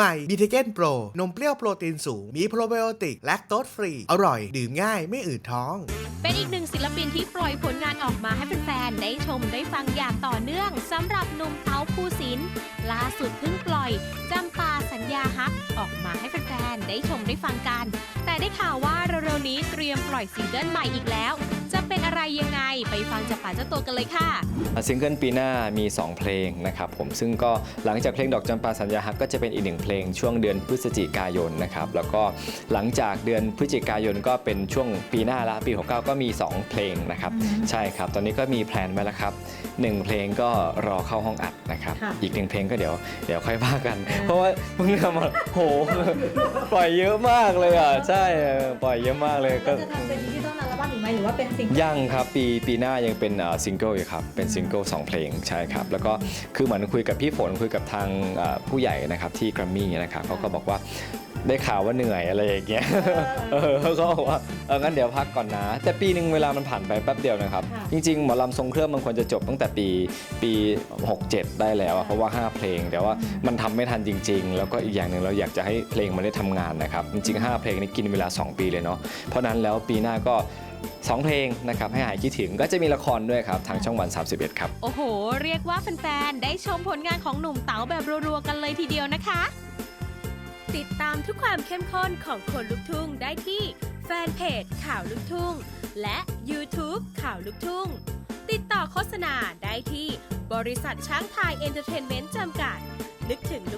ใหม่บีเทเกนโปรนมเปรี้ยวโปรตีนสูง มีโปรไบโอติกแลคโตสฟรี อร่อย ดื่มง่ายไม่อืดท้อง เป็นอีกหนึ่งศิลปินที่ปล่อยผลงานออกมาให้แฟนๆได้ชมได้ฟังอย่างต่อเนื่องสำหรับหนุ่มเต๋าภูสินล่าสุดเพิ่งปล่อยจำปาสัญญาฮักออกมาให้แฟนๆได้ชมได้ฟังกัน แต่ได้ข่าวว่าเร็วๆนี้เตรียมปล่อยซิงเกิลใหม่อีกแล้ว ยังไง ไปฟังจากปากเจ้าตัวกันเลยค่ะ ซิงเกิลปีหน้ามี 2 เพลงนะครับผมซึ่งก็หลังจากเพลงดอกจำปาสัญญาฮักก็จะเป็นอีกหนึ่งเพลงช่วงเดือนพฤศจิกายนนะครับแล้วก็หลังจากเดือนพฤศจิกายนก็เป็นช่วงปีหน้าละปี 69 ก็มี 2 เพลงนะครับใช่ครับ ตอนนี้ก็มีแพลนไว้แล้วครับหนึ่งเพลงก็รอเข้าห้องอัดนะครับค่ะ อีกหนึ่งเพลงก็เดี๋ยวเดี๋ยวค่อยว่ากัน เพราะว่าเพิ่งทำมาโห ปล่อยเยอะมากเลยอะใช่เออปล่อยเยอะมากเลยก็ จะทำเป็นดิจิตอลอัลบั้มอีกไหมหรือว่าเป็นซิงเกิลยังครับปีปีหน้ายังเป็นซิงเกิลอยู่ครับเป็นซิงเกิลสองเพลงใช่ครับแล้วก็คือเหมือนคุยกับพี่ฝนคุยกับทางเอ่อผู้ใหญ่นะครับที่กร m มมี่นะครับเขาก็บอกว่าได้ข่าวว่าเหนื่อยอะไรอย่างเงี้ยเออเขาก็บอกว่าเอองั้นเดี๋ยวพักก่อนนะ แต่ปีหนึ่งเวลามันผ่านไปแป๊บเดียวนะครับค่ะจริงๆหมอลำทรงเครื่องมันควรจะจบตั้งแต่ปีปี 67 ได้แล้วอะเพราะว่า 5 เพลง แต่ว่ามันทำไม่ทันจริง ๆ แล้วก็อีกอย่างหนึ่งเราอยากจะให้เพลงมันได้ทำงานนะครับ จริงๆ 5 เพลงนี้กินเวลา 2 ปีเลยเนาะเพราะนั้นแล้วปีหน้าก็ 2 เพลงนะครับให้หายคิดถึงก็จะมีละครด้วยครับทางช่องวัน 31 ครับ โอ้โห เรียกว่าแฟนๆ ได้ชมผลงานของหนุ่มเต๋าแบบรัวๆ กันเลยทีเดียวนะคะ ติดตามทุกความเข้มข้นของคนลุกทุ่งได้ที่แฟนเพจข่าวลุกทุ่ง และ YouTube ข่าวลุกทุ่ง ติดต่อโฆษณาได้ที่บริษัทช้างไทยเอนเตอร์เทนเมนต์จำกัด นึกถึงลุก